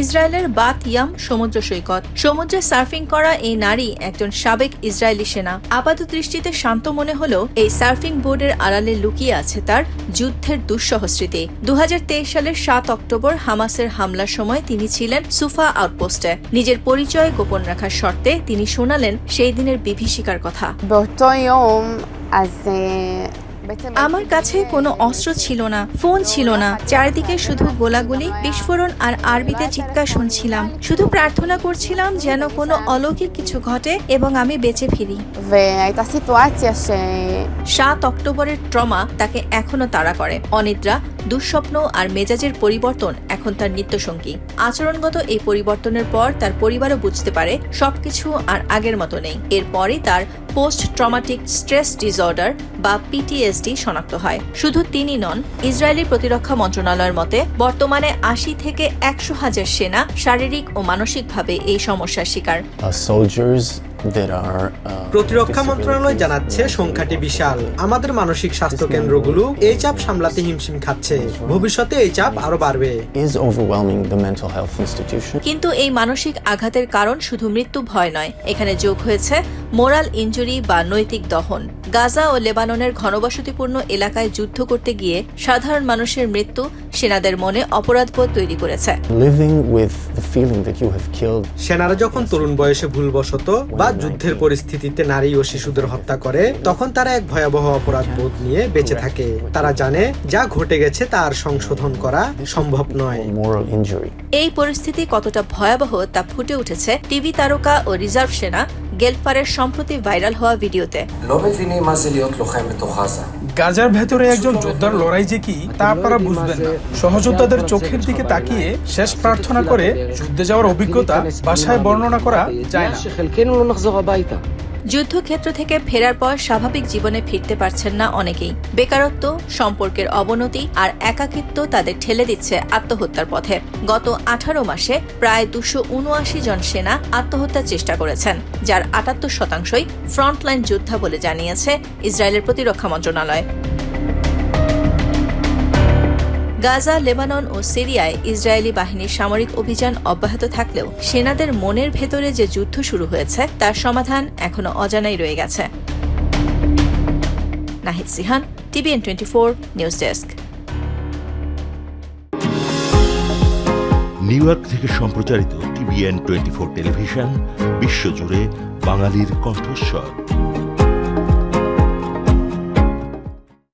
ইসরায়েলের বাত ইয়াম সমুদ্র সৈকত। সমুদ্রে সার্ফিং করা এই নারী একজন সাবেক ইসরায়েলি সেনা। আপাত দৃষ্টিতে শান্ত মনে হলেও এই সার্ফিং বোর্ডের আড়ালে লুকিয়ে আছে তার যুদ্ধের দুঃসহ স্মৃতি দু হাজার তেইশ সালের সাত অক্টোবর হামাসের হামলার সময় তিনি ছিলেন সুফা আউটপোস্টে। নিজের পরিচয় গোপন রাখার শর্তে তিনি শোনালেন সেই দিনের বিভীষিকার কথা। আমার কাছে কোনো অস্ত্র ছিল না ফোন ছিল না। চারিদিকে শুধু গোলাগুলি বিস্ফোরণ আর আরবিতে চিৎকার শুনছিলাম। শুধু প্রার্থনা করছিলাম যেন কোনো অলৌকিক কিছু ঘটে এবং আমি বেঁচে ফিরি। সাত অক্টোবরের ট্রমা তাকে এখনও তাড়া করে। অনিদ্রা দুঃস্বপ্ন আর মেজাজের পরিবর্তন এখন তার নিত্যসঙ্গী। আচরণগত এই পরিবর্তনের পর তার পরিবারও বুঝতে পারে সবকিছু আর আগের মতো নেই। এরপরই তার পোস্ট ট্রমাটিক স্ট্রেস ডিসঅর্ডার বা পিটিএসডি শনাক্ত হয়। শুধু তিনি নন, ইসরায়েলি প্রতিরক্ষা মন্ত্রণালয়ের মতে বর্তমানে আশি থেকে একশো হাজার সেনা শারীরিক ও মানসিকভাবে এই সমস্যার শিকার। Uh, প্রতিরক্ষা মন্ত্রণালয় জানাচ্ছে সংখ্যাটি বিশাল। আমাদের মানসিক স্বাস্থ্য কেন্দ্রগুলো এই চাপ সামলাতে হিমশিম খাচ্ছে। ভবিষ্যতে এই চাপ আরও বাড়বে. কিন্তু এই মানসিক আঘাতের কারণ শুধু মৃত্যু ভয় নয়। এখানে যোগ হয়েছে মোরাল ইনজুরি বা নৈতিক দহন। গাজা ও লেবাননের ঘনবসতিপূর্ণ এলাকায় যুদ্ধ করতে গিয়ে সাধারণ মানুষের মৃত্যু সেনাদের মনে অপরাধবোধ তৈরি করেছে। সেনারা যখন তরুণ বয়সে ভুলবশত বা যুদ্ধের পরিস্থিতিতে নারী ও শিশুদের হত্যা করে তখন তারা এক ভয়াবহ অপরাধ বোধ নিয়ে বেঁচে থাকে তারা জানে যা ঘটে গেছে তার সংশোধন করা সম্ভব নয়. এই পরিস্থিতি কতটা ভয়াবহ তা ফুটে উঠেছে টিভি তারকা ও রিজার্ভ সেনা গেলফারের সম্প্রতি ভাইরাল হওয়া ভিডিওতে। গাজার ভেতরে একজন যোদ্ধার লড়াই যে কি তা আপনারা বুঝবেন না। সহযোদ্ধাদের চোখের দিকে তাকিয়ে শেষ প্রার্থনা করে যুদ্ধে যাওয়ার অভিজ্ঞতা ভাষায় বর্ণনা করা যায় না। যুদ্ধক্ষেত্র থেকে ফেরার পর স্বাভাবিক জীবনে ফিরতে পারছেন না অনেকেই। বেকারত্ব, সম্পর্কের অবনতি আর একাকিত্ব তাদের ঠেলে দিচ্ছে আত্মহত্যার পথে। গত আঠারো মাসে প্রায় দুশো উনআশি জন সেনা আত্মহত্যার চেষ্টা করেছেন, যার আটাত্তর শতাংশই ফ্রন্টলাইন যোদ্ধা বলে জানিয়েছে ইসরায়েলের প্রতিরক্ষা মন্ত্রণালয়। গাজা, লেবানন ও সিরিয়ায় ইসরায়েলি বাহিনীর সামরিক অভিযান অব্যাহত থাকলেও সেনাদের মনের ভেতরে যে যুদ্ধ শুরু হয়েছে, তার সমাধান এখনও অজানাই রয়ে গেছে। Nahid Sihan, T V N twenty four news desk. New York থেকে সম্প্রচারিত টিভিএন টোয়েন্টি ফোর টেলিভিশন, বিশ্বজুড়ে বাঙালির কণ্ঠস্বর।